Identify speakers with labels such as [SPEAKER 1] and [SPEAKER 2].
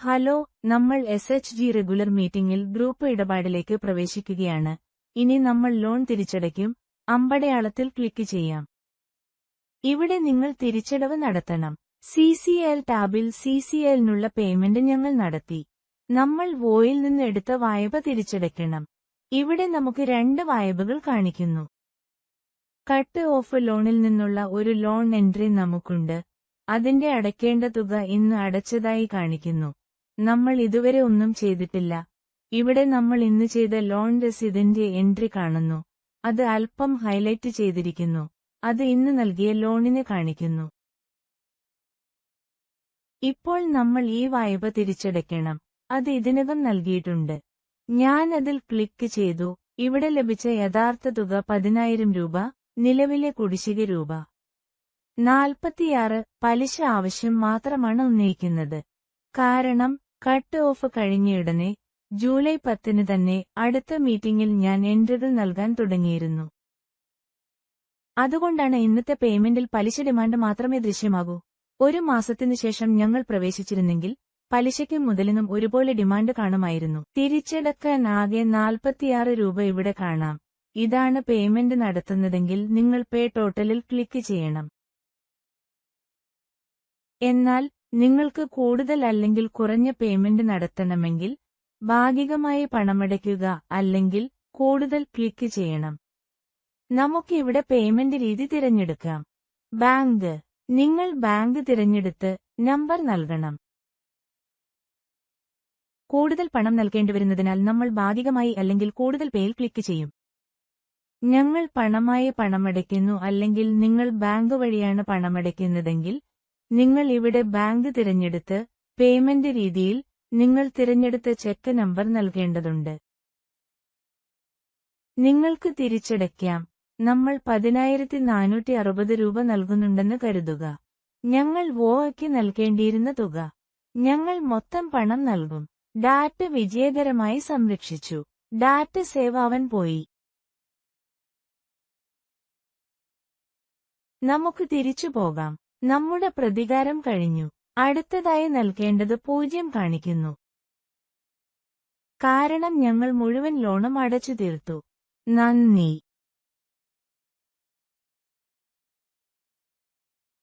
[SPEAKER 1] Hello നമ്മൾ S H G regular മീറ്റിംഗിൽ group ഇടപാടിലേക്ക് പ്രവേശിക്കുകയാണ്. ഇനി നമ്മൾ ലോൺ തിരിച്ചടയ്ക്കും. അമ്പടയാളത്തിൽ ക്ലിക്ക് ചെയ്യാം. ഇവിടെ നിങ്ങൾ തിരിച്ചടവ് നടത്തണം. സി സി എൽ ടാബിൽ സി സി എല്ലിനുള്ള പേയ്മെന്റ് ഞങ്ങൾ നടത്തി. നമ്മൾ വോയിൽ നിന്ന് എടുത്ത വായ്പ തിരിച്ചടയ്ക്കണം. ഇവിടെ നമുക്ക് രണ്ട് വായ്പകൾ കാണിക്കുന്നു. കട്ട് ഓഫ് ലോണിൽ നിന്നുള്ള ഒരു ലോൺ എൻട്രി നമുക്കുണ്ട്. അതിന്റെ അടയ്ക്കേണ്ട തുക ഇന്ന് അടച്ചതായി കാണിക്കുന്നു. നമ്മൾ ഇതുവരെ ഒന്നും ചെയ്തിട്ടില്ല. ഇവിടെ നമ്മൾ ഇന്ന് ചെയ്ത ലോൺ രസീതിന്റെ എൻട്രി കാണുന്നു. അത് അല്പം ഹൈലൈറ്റ് ചെയ്തിരിക്കുന്നു. അത് ഇന്ന് നൽകിയ ലോണിനെ കാണിക്കുന്നു. ഇപ്പോൾ നമ്മൾ ഈ വായ്പ തിരിച്ചടയ്ക്കണം. അത് ഇതിനകം നൽകിയിട്ടുണ്ട്. ഞാൻ അതിൽ ക്ലിക്ക് ചെയ്തു. ഇവിടെ ലഭിച്ച യഥാർത്ഥ തുക പതിനായിരം രൂപ നിലവിലെ കുടിശ്ശിക രൂപ. നാൽപ്പത്തിയാറ് പലിശ ആവശ്യം മാത്രമാണ് ഉന്നയിക്കുന്നത്. കാരണം കട്ട് ഓഫ് കഴിഞ്ഞയുടനെ ജൂലൈ പത്തിന് തന്നെ അടുത്ത മീറ്റിംഗിൽ ഞാൻ എൻട്രികൾ നൽകാൻ തുടങ്ങിയിരുന്നു. അതുകൊണ്ടാണ് ഇന്നത്തെ പേയ്മെന്റിൽ പലിശ ഡിമാൻഡ് മാത്രമേ ദൃശ്യമാകൂ. ഒരു മാസത്തിനു ശേഷം ഞങ്ങൾ പ്രവേശിച്ചിരുന്നെങ്കിൽ പലിശയ്ക്കും മുതലിനും ഒരുപോലെ ഡിമാൻഡ് കാണുമായിരുന്നു. തിരിച്ചടക്കാൻ ആകെ നാൽപ്പത്തിയാറ് രൂപ ഇവിടെ കാണാം. ഇതാണ് പേയ്മെന്റ് നടത്തുന്നതെങ്കിൽ നിങ്ങൾ പേ ടോട്ടലിൽ ക്ലിക്ക് ചെയ്യണം. എന്നാൽ നിങ്ങൾക്ക് കൂടുതൽ അല്ലെങ്കിൽ കുറഞ്ഞ പേയ്മെന്റ് നടത്തണമെങ്കിൽ ഭാഗികമായി പണമടയ്ക്കുക അല്ലെങ്കിൽ കൂടുതൽ ക്ലിക്ക് ചെയ്യണം. നമുക്ക് ഇവിടെ പേയ്മെന്റ് രീതി തിരഞ്ഞെടുക്കാം. ബാങ്ക്. നിങ്ങൾ ബാങ്ക് തിരഞ്ഞെടുത്ത് നമ്പർ നൽകണം. കൂടുതൽ പണം നൽകേണ്ടി വരുന്നതിനാൽ നമ്മൾ ഭാഗികമായി അല്ലെങ്കിൽ കൂടുതൽ പേയിൽ ക്ലിക്ക് ചെയ്യും. ഞങ്ങൾ പണമായി പണമടയ്ക്കുന്നു അല്ലെങ്കിൽ നിങ്ങൾ ബാങ്ക് വഴിയാണ് പണമടയ്ക്കുന്നതെങ്കിൽ നിങ്ങൾ ഇവിടെ ബാങ്ക് തിരഞ്ഞെടുത്ത് പേയ്മെന്റ് രീതിയിൽ നിങ്ങൾ തിരഞ്ഞെടുത്ത ചെക്ക് നമ്പർ നൽകേണ്ടതുണ്ട്. നിങ്ങൾക്ക് തിരിച്ചടയ്ക്കാം. നമ്മൾ പതിനായിരത്തി നാനൂറ്റി അറുപത് രൂപ നൽകുന്നുണ്ടെന്ന് കരുതുക. ഞങ്ങൾ വോയ്ക്ക് നൽകേണ്ടിയിരുന്ന തുക. ഞങ്ങൾ മൊത്തം പണം നൽകും. ഡാറ്റ വിജയകരമായി സംരക്ഷിച്ചു. ഡാറ്റ അവൻ പോയി. നമുക്ക് തിരിച്ചു പോകാം. നമ്മുടെ പ്രതികാരം കഴിഞ്ഞു. അടുത്തതായി നൽകേണ്ടത് പൂജ്യം കാണിക്കുന്നു. കാരണം ഞങ്ങൾ മുഴുവൻ ലോണും അടച്ചു തീർത്തു നന്ദി.